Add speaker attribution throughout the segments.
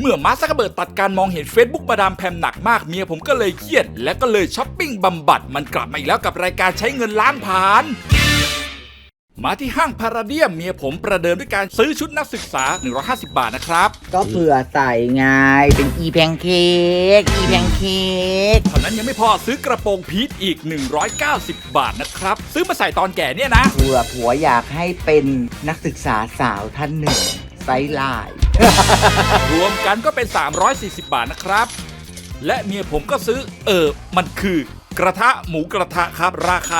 Speaker 1: เมื่อมาร์คซักเบิร์ดตัดการมองเห็น Facebook มาดามแพมหนักมากเมียผมก็เลยเครียด และก็เลยช้อปปิ้งบำบัด มันกลับมาอีกแล้วกับรายการใช้เงินล้านผ่านมาที่ห้างพาราเดียมเมียผมประเดิมด้วยการซื้อชุดนักศึกษา 150 บาทนะครับ
Speaker 2: ก็เผื่อใส่ไงเป็นอีแพนเค้กอีแพนเค้ก
Speaker 1: เท่านั้นยังไม่พอซื้อกระโปรงพีทอีก 190 บาทนะครับ ซื้อมาใส่ตอนแก่เนี่ยนะ
Speaker 2: เผื่อผัวอยากให้เป็นนักศึกษาสาวท่านหนึ่งไซส์ไลน์
Speaker 1: รวมกันก็เป็น 340 บาทนะครับ และเมียผมก็ซื้อ เออ มันคือกระทะหมูกระทะครับ ราคา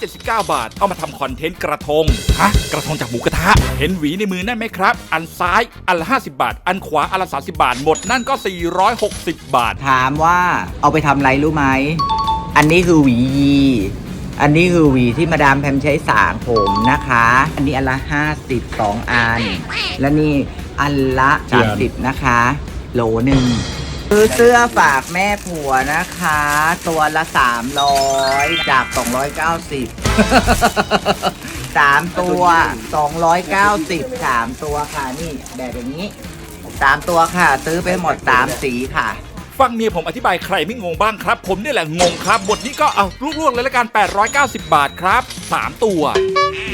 Speaker 1: 179 บาท เอามาทำคอนเทนต์กระทง ฮะ กระทงจากหมูกระทะ เห็นหวีในมือนั่นไหมครับ อันซ้ายอันละ 50 บาท อันขวาอันละ 30 บาท หมดนั่นก็ 460 บาท
Speaker 2: ถามว่าเอาไปทำอะไรรู้ไหม อันนี้คือหวียี อันนี้คือหวีที่มาดามแพมใช้สางผมนะคะ อันนี้อันละ50สองอัน และนี่อันละ30นะคะ โหลหนึ่งคือเสื้อฝากแม่ผัวนะคะ ตัวละ 300 จาก 290สามตัว 290สามตัวค่ะ นี่แบบอย่างนี้สามตัวค่ะ ซื้อไปหมดสามสีค่ะ
Speaker 1: ฟังเมียผมอธิบายใครไม่งงบ้างครับ ผมนี่แหละงงครับ บทนี้ก็เอาลวกๆเลยละกัน 890 บาทครับ 3 ตัว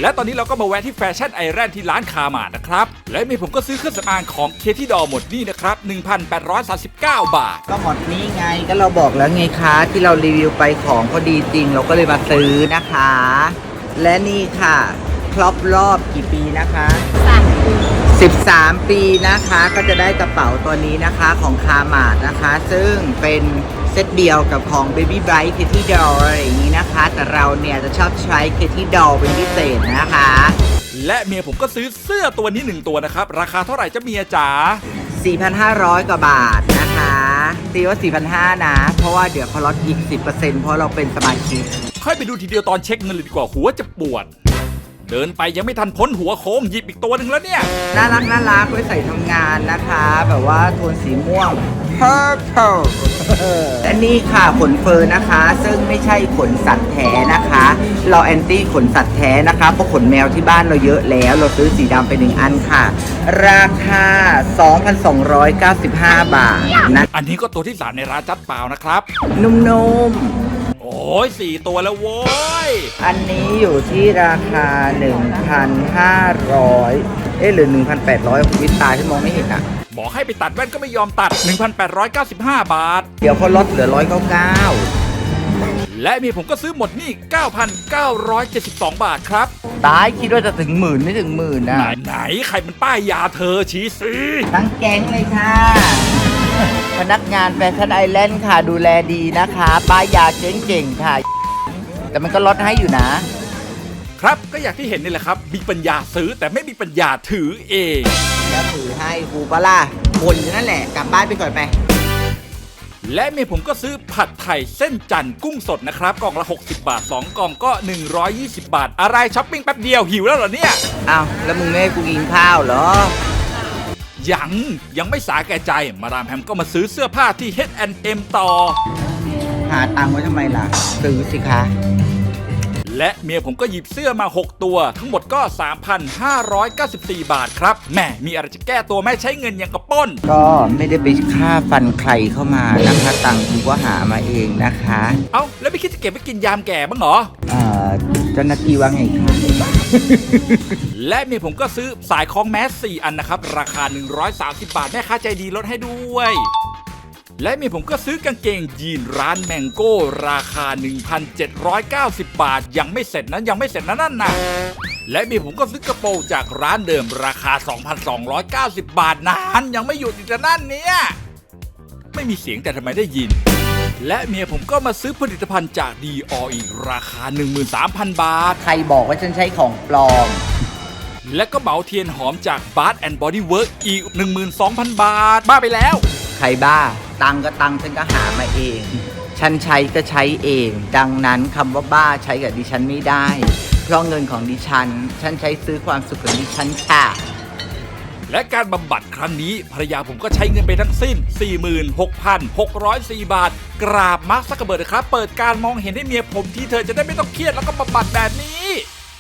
Speaker 1: และตอนนี้เราก็มาแวะที่แฟชั่นไอแลนด์ที่ร้านคามาดนะครับ และเมียผมก็ซื้อเครื่องสำอางของเคที่ดอหมดนี่นะครับ 1,839 บาท
Speaker 2: ก็หมดนี้ไงก็เราบอกแล้วไงคะที่เรารีวิวไปของก็ดีจริง เราก็เลยมาซื้อนะคะ และนี่ค่ะ ครบรอบกี่ปีนะคะ13 ปีนะคะก็จะได้กระเป๋าตัวนี้นะคะของคามาดนะคะ ซึ่งเป็นเซตเดียวกับของ Baby Bright Kitty Doll อะไรอย่างนี้นะคะ แต่เราเนี่ยจะชอบใช้ Kitty Doll เป็นพิเศษนะคะ
Speaker 1: และเมียผมก็ซื้อเสื้อตัวนี้หนึ่งตัวนะครับ ราคาเท่าไหร่จะเมียจ๋า
Speaker 2: 4,500 กว่าบาทนะคะตีว่า 4,500 นะ เพราะว่าเดี๋ยวเขาลดอีก 10%เพราะเราเป็นสมาชิก
Speaker 1: ค่อยไปดูทีเดียวตอนเช็คเงินเลยดีกว่าหัวจะปวด เดินไปยังไม่ทันพ้นหัวโค้งหยิบอีกตัวหนึ่งแล้วเนี่ย
Speaker 2: น่ารักน่ารักไว้ใส่ทำงานนะคะ แบบว่าโทนสีม่วง purple และนี่ค่ะขนเฟอร์นะคะ ซึ่งไม่ใช่ขนสัตว์แท้นะคะ เราแอนตี้ขนสัตว์แท้นะคะเพราะขนแมวที่บ้านเราเยอะแล้ว เราซื้อสีดำไปหนึ่งอันค่ะ ราคา 2,295 บาทนะ
Speaker 1: อันนี้ก็ตัวที่สามในร้านจัดเปล่านะครับ
Speaker 2: นุ่มๆ
Speaker 1: โอ้ ยสี่ตัวแล้วโว้ย
Speaker 2: อันนี้อยู่ที่ราคา 1,500 เอ๊ะหรือ 1,800วิตายที่มองไม่เห็นอะ
Speaker 1: บอกให้ไปตัดแว่นก็ไม่ยอมตัด 1,895 บาท
Speaker 2: เดี๋ยวเขาลดเหลือ 199
Speaker 1: และมีผมก็ซื้อหมดนี่ 9,972 บาทครับ
Speaker 2: ตายคิดว่าจะถึงหมื่นไม่ถึงหมื่นนะ
Speaker 1: ไหนไหนใครมันป้ายยาเธอชี้สิ
Speaker 2: ทั้งแก๊งเลยค่ะ พนักงานแฟชั่นไอแลนด์ค่ะดูแลดีนะคะ ป้ายยาเจ๋งๆค่ะ แต่มันก็ลดให้อยู่นะ
Speaker 1: ครับก็อย่างที่เห็นนี่แหละครับ มีปัญญาซื้อแต่ไม่มีปัญญาถือเอง
Speaker 2: แล้วถือให้ครูปะล่ะบ่นอยู่นั่นแหละกลับบ้านไปก่อนไป
Speaker 1: และเมียผมก็ซื้อผัดไทยเส้นจันทร์กุ้งสดนะครับ กล่องละ 60 บาท 2 กล่องก็ 120 บาท อะไรช้อปปิ้งแป๊บเดียวหิวแล้วเหรอเนี่ย
Speaker 2: อ้าว แล้วมึงไม่ให้กูกินข้าวเหรอ
Speaker 1: ยังยังไม่สาแก่ใจ มาดามแฮมก็มาซื้อเสื้อผ้าที่ H&M ต่อ
Speaker 2: หาตังค์ไว้ทำไมล่ะ ซื้อสิคะ
Speaker 1: และเมียผมก็หยิบเสื้อมา 6 ตัว ทั้งหมดก็ 3,594 บาทครับแหม่มีอะไรจะแก้ตัวแม่ใช้เงินอย่างกระป้น
Speaker 2: ก็ไม่ได้ไปฆ่าฟันใครเข้ามานะคะ ตังค์กูก็หามาเองนะคะ
Speaker 1: เอ้า แล้วไม่คิดจะเก็บไว้กินยามแก่บ้างเหรอ
Speaker 2: เอ่อเจ้าหน้าที่ว่าไงคะ
Speaker 1: และเมียผมก็ซื้อสายคล้องแมส4อันนะครับ ราคา 130 บาท แม่ค้าใจดีลดให้ด้วย และเมียผมก็ซื้อกางเกงยีนร้านแมงโก้ ราคา 1,790 บาท ยังไม่เสร็จนะยังไม่เสร็จนะนั่นนะและเมียผมก็ซื้อกระโปรงจากร้านเดิมราคา 2,290 บาทนานยังไม่หยุดอีกนะนั่นเนี่ย ไม่มีเสียงแต่ทำไมได้ยิน และเมียผมก็มาซื้อผลิตภัณฑ์จากดีออีกราคา 13,000 บาท
Speaker 2: ใครบอกว่าฉันใช้ของปลอม
Speaker 1: และก็เหมาเทียนหอมจาก Bath and Body Work อีก 12,000 บาท บ้าไปแล้ว
Speaker 2: ใครบ้า ตังค์ก็ตังค์ฉันก็หามาเอง ฉันใช้ก็ใช้เอง ดังนั้นคำว่าบ้าใช้กับดิฉันไม่ได้ เพราะเงินของดิฉัน ฉันใช้ซื้อความสุขของดิฉันค่ะ
Speaker 1: และการบำบัดครั้งนี้ภรรยาผมก็ใช้เงินไปทั้งสิ้น 46,604 บาท กราบมาร์คซักเกร์เบิร์ดนะครับ เปิดการมองเห็นให้เมียผมที่เธอจะได้ไม่ต้องเครียดแล้วก็บำบัดแบบ